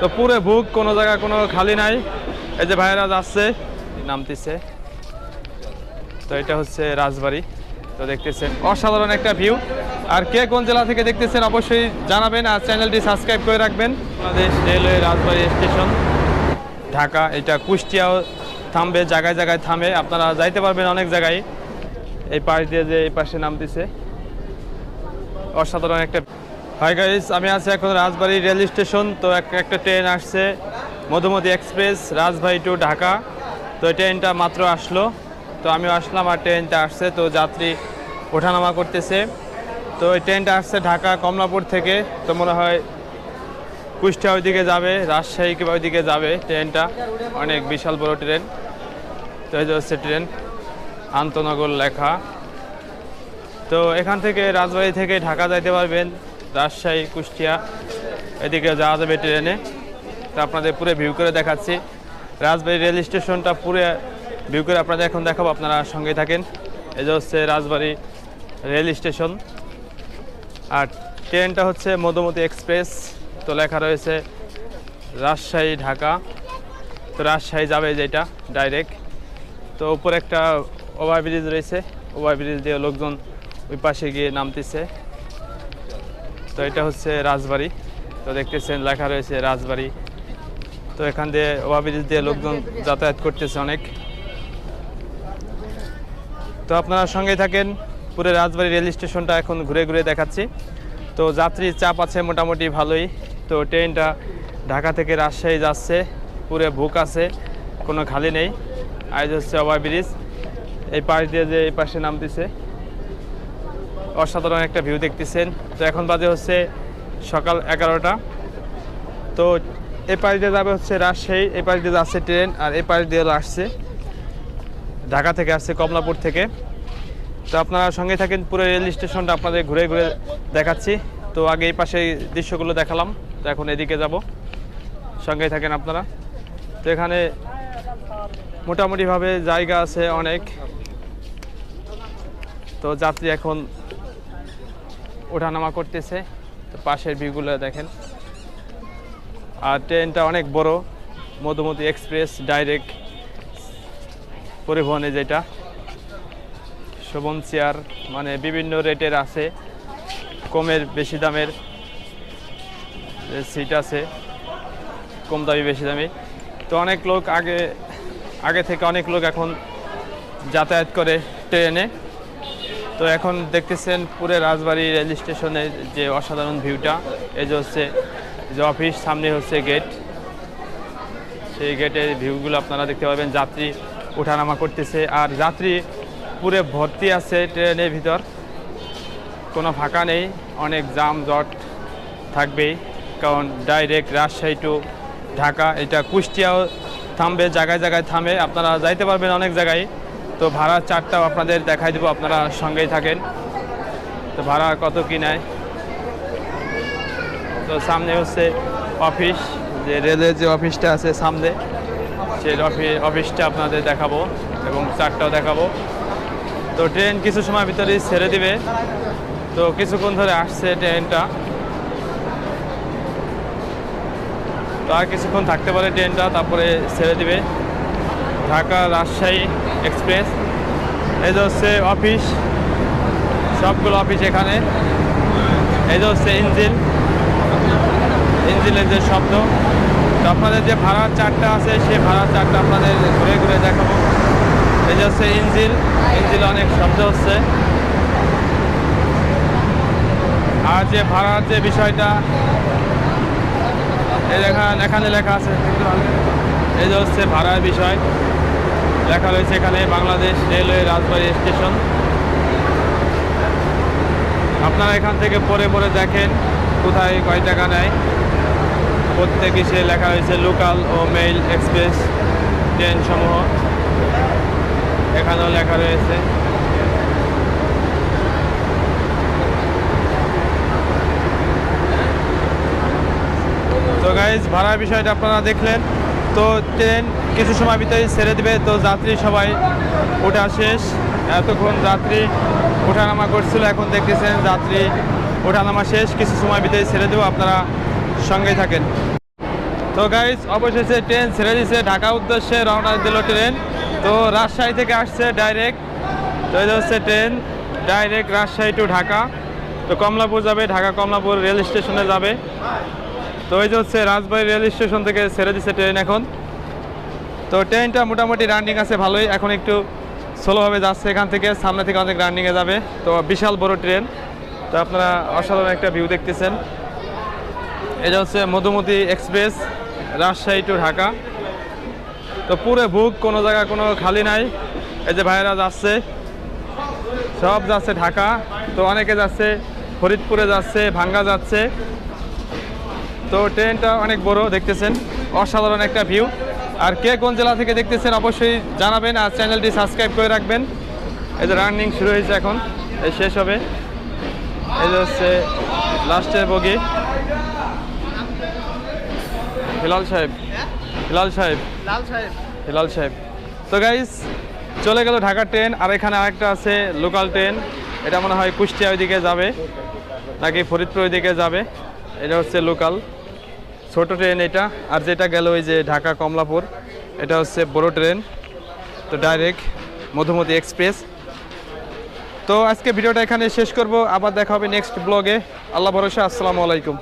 তো পুরো বুক কোনো জায়গা কোনো খালি নাই। এই যে ভাইয়েরা যাচ্ছে, নামতেছে। তো এটা হচ্ছে রাজবাড়ি। তো দেখতেছেন, অসাধারণ একটা ভিউ। আর কে কোন জেলা থেকে দেখতেছেন অবশ্যই জানাবেন আর চ্যানেলটি সাবস্ক্রাইব করে রাখবেন। Bangladesh railway Rajbari station, Dhaka. এটা কুষ্টিয়াও থামবে, জায়গায় জায়গায় থামে। আপনারা যাইতে পারবেন অনেক জায়গায়। এই পাশ দিয়ে যে এই পাশে নামতেছে। অসাধারণ একটা হাই গাইস আমি আছি এখন রাজবাড়ি রেল স্টেশন। তো এক- একটা ট্রেন আসছে, মধুমতি এক্সপ্রেস, রাজবাড়ি টু ঢাকা। তো ট্রেনটা মাত্র আসলো। তো আমিও আসলাম আর ট্রেনটা আসছে। তো যাত্রী ওঠানামা করতেছে। তো এই ট্রেনটা আসছে ঢাকা, কমলাপুর থেকে। তো মনে হয় কুষ্টিয়া ওইদিকে যাবে, রাজশাহী কিংবা ওইদিকে যাবে ট্রেনটা। অনেক বিশাল বড় ট্রেন। তো এই যে হচ্ছে ট্রেন, আন্তনগর লেখা। তো এখান থেকে রাজবাড়ি থেকে ঢাকা যাইতে পারবেন। রাজশাহী, কুষ্টিয়া, এদিকে যাওয়া যাবে ট্রেনে। তো আপনাদের পুরো ভিউ করে দেখাচ্ছি। রাজবাড়ি রেল স্টেশনটা পুরো ভিউ করে আপনাদের এখন দেখাবো, আপনারা সঙ্গে থাকেন। এই যে হচ্ছে রাজবাড়ি রেল স্টেশন আর ট্রেনটা হচ্ছে মধুমতি এক্সপ্রেস। তো লেখা রয়েছে রাজশাহী, ঢাকা। তো রাজশাহী যাবে যেটা ডাইরেক্ট তো উপরে একটা ওভারব্রিজ রয়েছে। ওভারব্রিজ দিয়ে লোকজন ওই পাশে গিয়ে নামতেছে। তো এটা হচ্ছে রাজবাড়ি। তো দেখতেছেন, লেখা রয়েছে রাজবাড়ি। তো এখান দিয়ে ওভারব্রিজ দিয়ে লোকজন যাতায়াত করতেছে অনেক। তো আপনারা সঙ্গে থাকেন, পুরো রাজবাড়ি রেল স্টেশনটা এখন ঘুরে ঘুরে দেখাচ্ছি। তো যাত্রীর চাপ আছে মোটামুটি ভালোই। তো ট্রেনটা ঢাকা থেকে রাজশাহী যাচ্ছে, পুরো বুক আছে, কোনো খালি নেই। আজ হচ্ছে ওভারব্রিজ এই পাশ দিয়ে যে এই পাশে নামতেছে। অসাধারণ একটা ভিউ দেখতেছেন। তো এখন বাজে হচ্ছে সকাল এগারোটা। তো এই পাশ দিয়ে যাবে হচ্ছে রাজশাহী এই পাশ দিয়ে যাচ্ছে ট্রেন আর এই পাশ দিয়ে আসছে ঢাকা থেকে আসছে কমলাপুর থেকে। তো আপনারা সঙ্গে থাকেন, পুরো রেল স্টেশনটা আপনাদের ঘুরে ঘুরে দেখাচ্ছি। তো আগে এই পাশে দৃশ্যগুলো দেখালাম, তো এখন এদিকে যাব। সঙ্গে থাকেন আপনারা। তো এখানে মোটামুটিভাবে জায়গা আছে অনেক। তো যাত্রী এখন ওঠানামা করতেছে। তো পাশের ভিউগুলো দেখেন। আর ট্রেনটা অনেক বড়, মধুমতি এক্সপ্রেস ডাইরেক্ট পরিবহনে যেটা। শোভন চেয়ার মানে বিভিন্ন রেটের আছে, কমের বেশি দামের সিট আছে, কম দামি বেশি দামি। তো অনেক লোক আগে আগে থেকে অনেক লোক এখন যাতায়াত করে ট্রেনে। তো এখন দেখতেছেন পুরো রাজবাড়ি রেল স্টেশনের যে অসাধারণ ভিউটা। এই যে হচ্ছে যে অফিস, সামনে হচ্ছে গেট। সেই গেটের ভিউগুলো আপনারা দেখতে পাবেন। যাত্রী ওঠানামা করতেছে। আর যাত্রী পুরে ভর্তি আছে ট্রেনের ভিতর। কোনো ফাঁকা নেই। অনেক জাম জট থাকবেই কারণ ডাইরেক্ট রাজশাহী টু ঢাকা। এটা কুষ্টিয়াও থামবে, জায়গায় জায়গায় থামে। আপনারা যাইতে পারবেন অনেক জায়গায়। তো ভাড়া চারটাও আপনাদের দেখাই দেবো, আপনারা সঙ্গেই থাকেন। তো ভাড়া কত কি নেয়? তো সামনে হচ্ছে অফিস, যে রেলের যে অফিসটা আছে সামনে, সেই অফি- অফিসটা আপনাদের দেখাবো এবং চারটাও দেখাবো। তো ট্রেন কিছু সময় ভিতরেই ছেড়ে দিবে। তো কিছুক্ষণ ধরে আসছে ট্রেনটা। তো আর কিছুক্ষণ থাকতে পারে ট্রেনটা, তারপরে ছেড়ে দিবে। ঢাকা রাজশাহী এক্সপ্রেস। এই যে হচ্ছে অফিস, সবগুলো অফিস এখানে। এই যে হচ্ছে ইঞ্জিন, ইঞ্জিনের যে শব্দ। আপনাদের যে ভাড়ার চারটা আছে, সেই ভাড়ার চারটা আপনাদের ঘুরে ঘুরে দেখাবো। এই যে হচ্ছে ইঞ্জিন ইঞ্জিন অনেক শব্দ হচ্ছে। আর যে ভাড়ার যে বিষয়টা, এই এখানে লেখা আছে। এই যে হচ্ছে ভাড়ার বিষয়। লেখা রয়েছে এখানে বাংলাদেশ রেলওয়ে রাজবাড়ি স্টেশন। আপনারা এখান থেকে পরে পরে দেখেন কোথায় কয় টাকা নেয়। প্রত্যেক ইসে লেখা হয়েছে লোকাল ও মেইল এক্সপ্রেস ট্রেন সমূহ এখানেও লেখা রয়েছে। তো গাইজ ভাড়ার বিষয়টা আপনারা দেখলেন। তো ট্রেন কিছু সময় ভিতরে ছেড়ে দিবে। তো যাত্রী সবাই ওঠা শেষ। এতক্ষণ যাত্রী ওঠানামা করছিল, এখন দেখতেছেন যাত্রী ওঠানামা শেষ। কিছু সময় ভিতরে ছেড়ে দেবো, আপনারা সঙ্গেই থাকেন। তো গাইজ অবশেষে ট্রেন ছেড়ে দিছে। ঢাকা উদ্দেশ্যে রওনা দিল ট্রেন। তো রাজশাহী থেকে আসছে ডাইরেক্ট তো যে হচ্ছে train direct Rajshahi to Dhaka. তো কমলাপুর যাবে ঢাকা কমলাপুর রেল স্টেশনে যাবে। তো এই যে হচ্ছে রাজবাড়ি রেল স্টেশন থেকে ছেড়ে দিচ্ছে ট্রেন এখন। তো ট্রেনটা মোটামুটি রানিং আছে, ভালোই। এখন একটু স্লোভাবে যাচ্ছে এখান থেকে, সামনে থেকে অনেক রানিংয়ে যাবে। তো বিশাল বড় ট্রেন। তো আপনারা অসাধারণ একটা ভিউ দেখতেছেন। এটা হচ্ছে মধুমতি এক্সপ্রেস, রাজশাহী টু ঢাকা। তো পুরো বুক কোনো জায়গা, কোনো খালি নাই। এই যে ভাইয়েরা যাচ্ছে, সব যাচ্ছে ঢাকা। তো অনেকে যাচ্ছে, ফরিদপুরে যাচ্ছে, ভাঙ্গা যাচ্ছে। তো ট্রেনটা অনেক বড় দেখতেছেন। অসাধারণ একটা ভিউ। আর কে কোন জেলা থেকে দেখতেছেন অবশ্যই জানাবেন আর চ্যানেলটি সাবস্ক্রাইব করে রাখবেন। এই যে রানিং শুরু হয়েছে এখন এই শেষ হবে। এই যে হচ্ছে লাস্টের বগি। হিলাল সাহেব হিলাল সাহেব লাল সাহেব। হিলাল সাহেব। তো গাইস চলে গেল ঢাকা ট্রেন আর এখানে আরেকটা আছে লোকাল ট্রেন। এটা মনে হয় কুষ্টিয়া ওইদিকে যাবে নাকি ফরিদপুর ওইদিকে যাবে। এটা হচ্ছে লোকাল। ছোট ট্রেন এটা। আর যেটা গেল ওই যে ঢাকা কমলাপুর, এটা হচ্ছে বড় ট্রেন তো ডাইরেক্ট মধুমতি এক্সপ্রেস তো আজকে ভিডিওটা এখানে শেষ করব। আবার দেখা হবে নেক্সট ব্লগে আল্লাহ ভরসা, আসসালামু আলাইকুম।